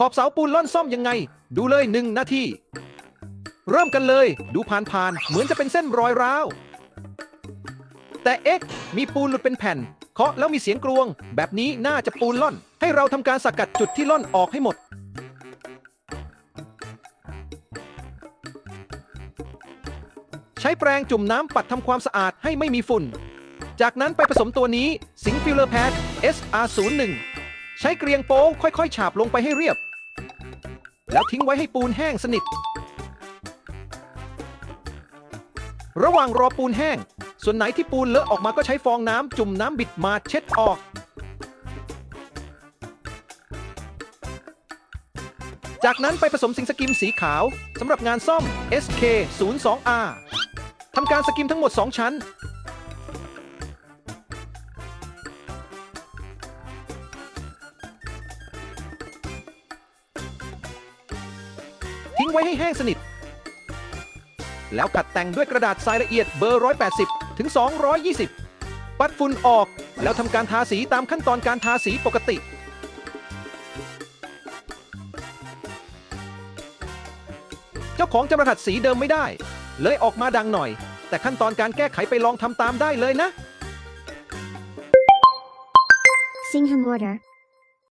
ขอบเสาปูนล่อนซ่อมยังไง ดูเลยหนึ่งนาที เริ่มกันเลย ดูผ่านๆเหมือนจะเป็นเส้นรอยร้าว แต่เอ๊ะมีปูนหลุดเป็นแผ่น เคาะแล้วมีเสียงกลวง แบบนี้น่าจะปูนล่อน ให้เราทำการสกัดจุดที่ล่อนออกให้หมด ใช้แปรงจุ่มน้ำปัดทำความสะอาดให้ไม่มีฝุ่น จากนั้นไปผสมตัวนี้สิงฟิลเลอร์แพด SR01 ใช้เกรียงโป๊ค่อยๆ ฉาบลงไปให้เรียบ แล้วทิ้งไว้ให้ปูนแห้งสนิท ระหว่างรอปูนแห้ง ส่วนไหนที่ปูนเลอะออกมาก็ใช้ฟองน้ำจุ่มน้ำบิดมาเช็ดออก จากนั้นไปผสมสิงสกิมสีขาวสำหรับงานซ่อม SK 0 2 R ทำการสกิมทั้งหมด 2 ชั้น งไว้ให้แห้งสนิท แล้วขัดแต่งด้วยกระดาษทรายละเอียดเบอร์ 180 ถึง 220 ปัดฝุ่นออกแล้วทำการทาสีตามขั้นตอนการทาสีปกติ เจ้าของจะรหัสสีเดิมไม่ได้ เลยออกมาดังหน่อย แต่ขั้นตอนการแก้ไขไปลองทำตามได้เลยนะ Singham order.